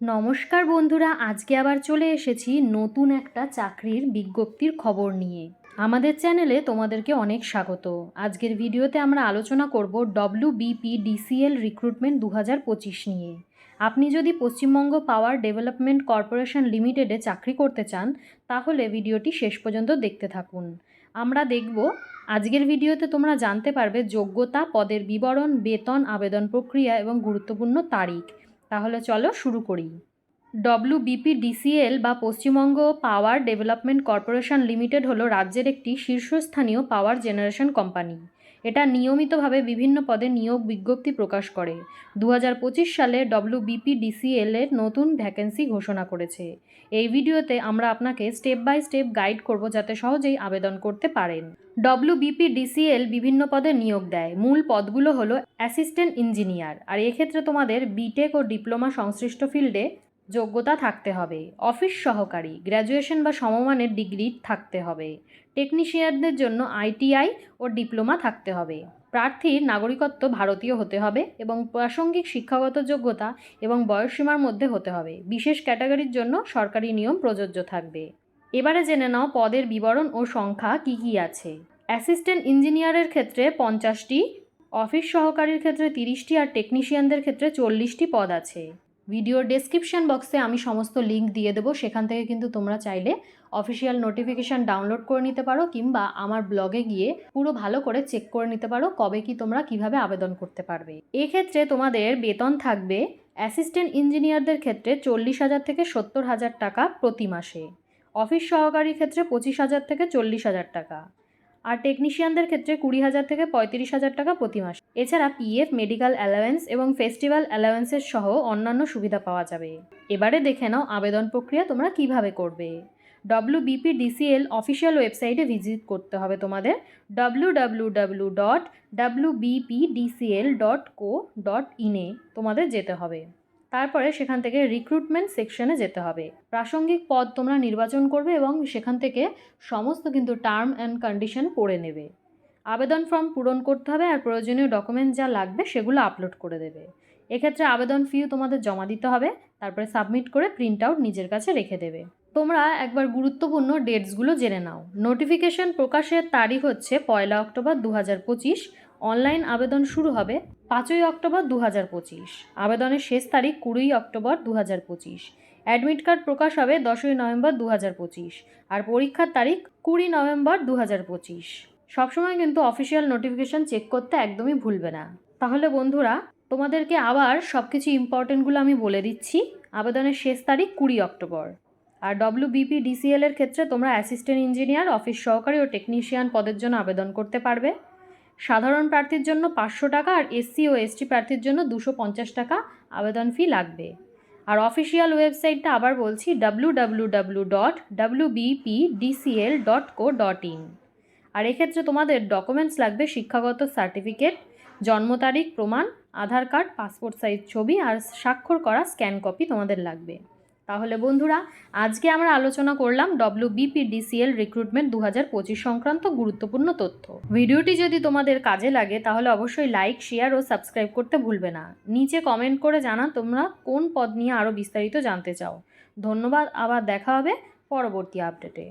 নমস্কার বন্ধুরা, আজকে আবার চলে এসেছি নতুন একটা চাকরির বিজ্ঞপ্তির খবর নিয়ে। আমাদের চ্যানেলে তোমাদেরকে অনেক স্বাগত। আজকের ভিডিওতে আমরা আলোচনা করব ডব্লিউ বিপি ডিসিএল রিক্রুটমেন্ট দু হাজার পঁচিশ নিয়ে। আপনি যদি পশ্চিমবঙ্গ পাওয়ার ডেভেলপমেন্ট কর্পোরেশন লিমিটেডে চাকরি করতে চান, তাহলে ভিডিওটি শেষ পর্যন্ত দেখতে থাকুন। আমরা দেখব, আজকের ভিডিওতে তোমরা জানতে পারবে যোগ্যতা, পদের বিবরণ, বেতন, আবেদন প্রক্রিয়া এবং গুরুত্বপূর্ণ তারিখ। তাহলে চলো শুরু করি। ডব্লিউ বিপি ডিসিএল বা Paschimbanga power development corporation limited হলো রাজ্যের একটি শীর্ষস্থানীয় পাওয়ার জেনারেশন কোম্পানি এটা নিয়মিতভাবে বিভিন্ন পদে নিয়োগ বিজ্ঞপ্তি প্রকাশ করে। দু হাজার পঁচিশ সালে ডব্লিউ বিপি ডিসিএল এর নতুন ভ্যাকেন্সি ঘোষণা করেছে। এই ভিডিওতে আমরা আপনাকে স্টেপ বাই স্টেপ গাইড করব যাতে সহজেই আবেদন করতে পারেন। ডব্লিউ বিপি ডিসিএল বিভিন্ন পদে নিয়োগ দেয়। মূল পদগুলো হলো অ্যাসিস্ট্যান্ট ইঞ্জিনিয়ার। আর এক্ষেত্রে তোমাদের বিটেক ও ডিপ্লোমা সংশ্লিষ্ট ফিল্ডে যোগ্যতা থাকতে হবে। অফিস সহকারী, গ্র্যাজুয়েশন বা সমমানের ডিগ্রি থাকতে হবে। টেকনিশিয়ানদের জন্য আইটিআই ও ডিপ্লোমা থাকতে হবে। প্রার্থীর নাগরিকত্ব ভারতীয় হতে হবে এবং প্রাসঙ্গিক শিক্ষাগত যোগ্যতা এবং বয়সসীমার মধ্যে হতে হবে। বিশেষ ক্যাটাগরির জন্য সরকারি নিয়ম প্রযোজ্য থাকবে। এবারে জেনে নাও পদের বিবরণ ও সংখ্যা কি কি আছে। অ্যাসিস্ট্যান্ট ইঞ্জিনিয়ারের ক্ষেত্রে পঞ্চাশটি, অফিস সহকারীর ক্ষেত্রে তিরিশটি আর টেকনিশিয়ানদের ক্ষেত্রে চল্লিশটি পদ আছে। ভিডিওর ডেসক্রিপশন বক্সে আমি সমস্ত লিঙ্ক দিয়ে দেবো। সেখান থেকে কিন্তু তোমরা চাইলে অফিসিয়াল নোটিফিকেশান ডাউনলোড করে নিতে পারো, কিংবা আমার ব্লগে গিয়ে পুরো ভালো করে চেক করে নিতে পারো, কবে কি তোমরা কীভাবে আবেদন করতে পারবে। এক্ষেত্রে তোমাদের বেতন থাকবে অ্যাসিস্ট্যান্ট ইঞ্জিনিয়ারদের ক্ষেত্রে চল্লিশ হাজার থেকে সত্তর হাজার টাকা প্রতি মাসে। অফিস সহকারীর ক্ষেত্রে পঁচিশ হাজার থেকে চল্লিশ হাজার টাকা। আর টেকনিশিয়ানদের ক্ষেত্রে কুড়ি হাজার থেকে পঁয়ত্রিশ হাজার টাকা প্রতি মাসে। এছাড়া পিএফ মেডিকেল অ্যালাওয়েন্স এবং ফেস্টিভ্যাল অ্যালাওয়েন্সের সহ অন্যান্য সুবিধা পাওয়া যাবে। এবারে দেখে নাও আবেদন প্রক্রিয়া তোমরা কীভাবে করবে। ডব্লিউ বিপি ডিসিএল অফিসিয়াল ওয়েবসাইটে ভিজিট করতে হবে তোমাদের। W W W dot W BP dot co dot ইনে তোমাদের যেতে হবে। তারপরে সেখান থেকে রিক্রুটমেন্ট সেকশনে যেতে হবে। প্রাসঙ্গিক পদ তোমরা নির্বাচন করবে এবং সেখান থেকে সমস্ত কিন্তু টার্ম অ্যান্ড কন্ডিশন পড়ে নেবে। আবেদন ফর্ম পূরণ করতে হবে আর প্রয়োজনীয় ডকুমেন্ট যা লাগবে সেগুলো আপলোড করে দেবে। এক্ষেত্রে আবেদন ফিও তোমাদের জমা দিতে হবে, তারপরে সাবমিট করে প্রিন্ট আউট নিজের কাছে রেখে দেবে। তোমরা একবার গুরুত্বপূর্ণ ডেটসগুলো জেনে নাও। নোটিফিকেশন প্রকাশের তারিখ হচ্ছে পয়লা অক্টোবর দু হাজার পঁচিশ অনলাইন আবেদন শুরু হবে পাঁচই অক্টোবর দু হাজার পঁচিশ। আবেদনের শেষ তারিখ কুড়িই অক্টোবর দু হাজার পঁচিশ। অ্যাডমিট কার্ড প্রকাশ হবে দশই নভেম্বর দু হাজার পঁচিশ আর পরীক্ষার তারিখ কুড়ি নভেম্বর দু হাজার পঁচিশ। সবসময় কিন্তু অফিসিয়াল নোটিফিকেশান চেক করতে একদমই ভুলবে না। তাহলে বন্ধুরা, তোমাদেরকে আবার সব কিছু ইম্পর্টেন্টগুলো আমি বলে দিচ্ছি। আবেদনের শেষ তারিখ কুড়ি অক্টোবর। আর ডব্লিউ বিপি ডিসিএল এর ক্ষেত্রে তোমরা অ্যাসিস্ট্যান্ট ইঞ্জিনিয়ার অফিস সহকারী ও টেকনিশিয়ান পদের জন্য আবেদন করতে পারবে। সাধারণ প্রার্থীর জন্য পাঁচশো টাকা আর এসসি ও এসটি প্রার্থীর জন্য দুশো পঞ্চাশ টাকা আবেদন ফি লাগবে। আর অফিসিয়াল ওয়েবসাইটটা আবার বলছি W W W dot W BP DCL dot co dot in আর এক্ষেত্রে তোমাদের ডকুমেন্টস লাগবে শিক্ষাগত সার্টিফিকেট জন্ম তারিখ, প্রমাণ, আধার কার্ড পাসপোর্ট সাইজ ছবি আর স্বাক্ষর করা স্ক্যান কপি তোমাদের লাগবে। তাহলে বন্ধুরা, আজকে আমরা আলোচনা করলাম ডব্লিউ বিপিডিসিএল রিক্রুটমেন্ট দু হাজার পঁচিশ সংক্রান্ত গুরুত্বপূর্ণ তথ্য। ভিডিওটি যদি তোমাদের কাজে লাগে, তাহলে অবশ্যই লাইক শেয়ার ও সাবস্ক্রাইব করতে ভুলবে না। নিচে কমেন্ট করে জানা তোমরা কোন পদ নিয়ে আরও বিস্তারিত জানতে চাও। ধন্যবাদ, আবার দেখা হবে পরবর্তী আপডেটে